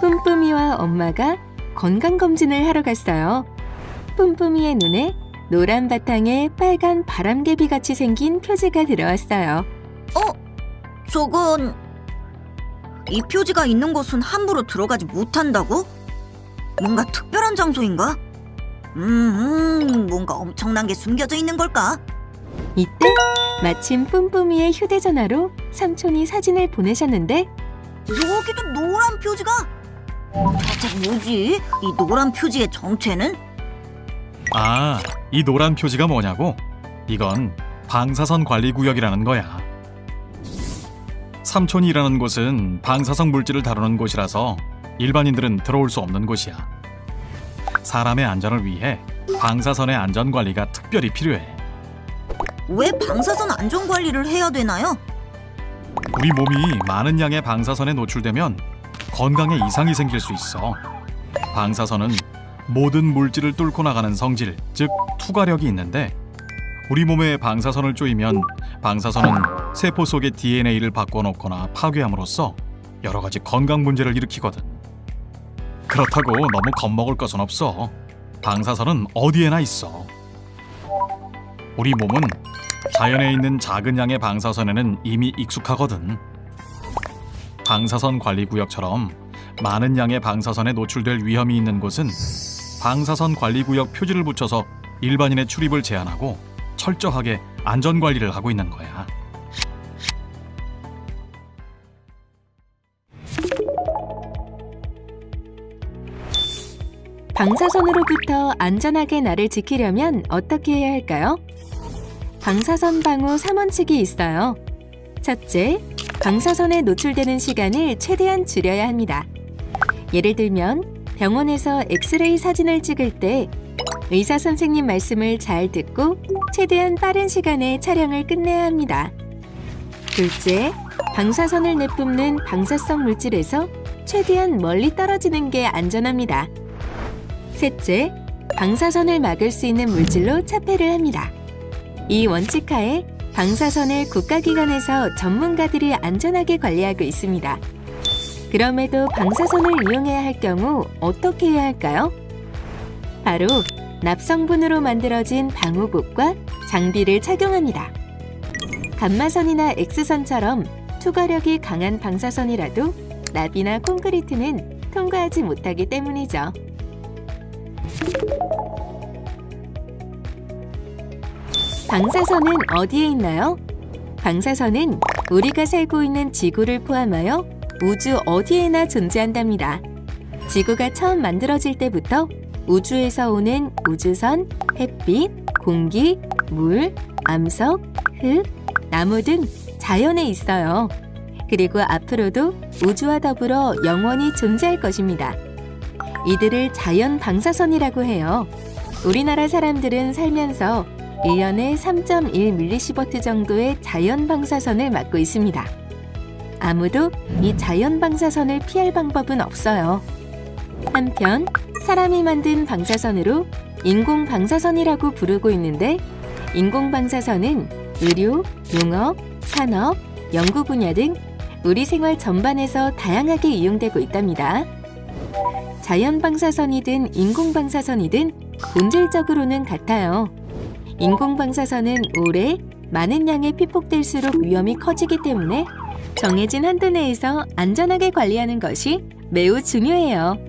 뿜뿜이와 엄마가 건강검진을 하러 갔어요. 뿜뿜이의 눈에 노란 바탕에 빨간 바람개비 같이 생긴 표지가 들어왔어요. 저건 이 표지가 있는 곳은 함부로 들어가지 못한다고? 뭔가 특별한 장소인가? 음, 음, 뭔가 엄청난 게 숨겨져 있는 걸까? 이때 마침 뿜뿜이의 휴대전화로 삼촌이 사진을 보내셨는데 여기도 노란 표지가? 대체 뭐지? 이 노란 표지의 정체는? 아, 이 노란 표지가 뭐냐고? 이건 방사선 관리 구역이라는 거야. 삼촌이 일하는 곳은 방사성 물질을 다루는 곳이라서 일반인들은 들어올 수 없는 곳이야. 사람의 안전을 위해 방사선의 안전 관리가 특별히 필요해. 왜 방사선 안전 관리를 해야 되나요? 우리 몸이 많은 양의 방사선에 노출되면 건강에 이상이 생길 수 있어. 방사선은 모든 물질을 뚫고 나가는 성질, 즉 투과력이 있는데 우리 몸에 방사선을 쪼이면 방사선은 세포 속의 DNA를 바꿔놓거나 파괴함으로써 여러 가지 건강 문제를 일으키거든. 그렇다고 너무 겁먹을 것은 없어. 방사선은 어디에나 있어. 우리 몸은 자연에 있는 작은 양의 방사선에는 이미 익숙하거든. 방사선 관리 구역처럼 많은 양의 방사선에 노출될 위험이 있는 곳은 방사선 관리 구역 표지를 붙여서 일반인의 출입을 제한하고 철저하게 안전 관리를 하고 있는 거야. 방사선으로부터 안전하게 나를 지키려면 어떻게 해야 할까요? 방사선 방호 3원칙이 있어요. 첫째, 방사선에 노출되는 시간을 최대한 줄여야 합니다. 예를 들면 병원에서 엑스레이 사진을 찍을 때 의사 선생님 말씀을 잘 듣고 최대한 빠른 시간에 촬영을 끝내야 합니다. 둘째, 방사선을 내뿜는 방사성 물질에서 최대한 멀리 떨어지는 게 안전합니다. 셋째, 방사선을 막을 수 있는 물질로 차폐를 합니다. 이 원칙 하에 방사선을 국가기관에서 전문가들이 안전하게 관리하고 있습니다. 그럼에도 방사선을 이용해야 할 경우 어떻게 해야 할까요? 바로 납성분으로 만들어진 방호복과 장비를 착용합니다. 감마선이나 X선처럼 투과력이 강한 방사선이라도 납이나 콘크리트는 통과하지 못하기 때문이죠. 방사선은 어디에 있나요? 방사선은 우리가 살고 있는 지구를 포함하여 우주 어디에나 존재한답니다. 지구가 처음 만들어질 때부터 우주에서 오는 우주선, 햇빛, 공기, 물, 암석, 흙, 나무 등 자연에 있어요. 그리고 앞으로도 우주와 더불어 영원히 존재할 것입니다. 이들을 자연 방사선이라고 해요. 우리나라 사람들은 살면서 1년에 3.1밀리시버트 정도의 자연 방사선을 맞고 있습니다. 아무도 이 자연 방사선을 피할 방법은 없어요. 한편 사람이 만든 방사선으로 인공 방사선이라고 부르고 있는데 인공 방사선은 의료, 농업, 산업, 연구 분야 등 우리 생활 전반에서 다양하게 이용되고 있답니다. 자연 방사선이든 인공 방사선이든 본질적으로는 같아요. 인공 방사선은 오래 많은 양의 피폭될수록 위험이 커지기 때문에 정해진 한도 내에서 안전하게 관리하는 것이 매우 중요해요.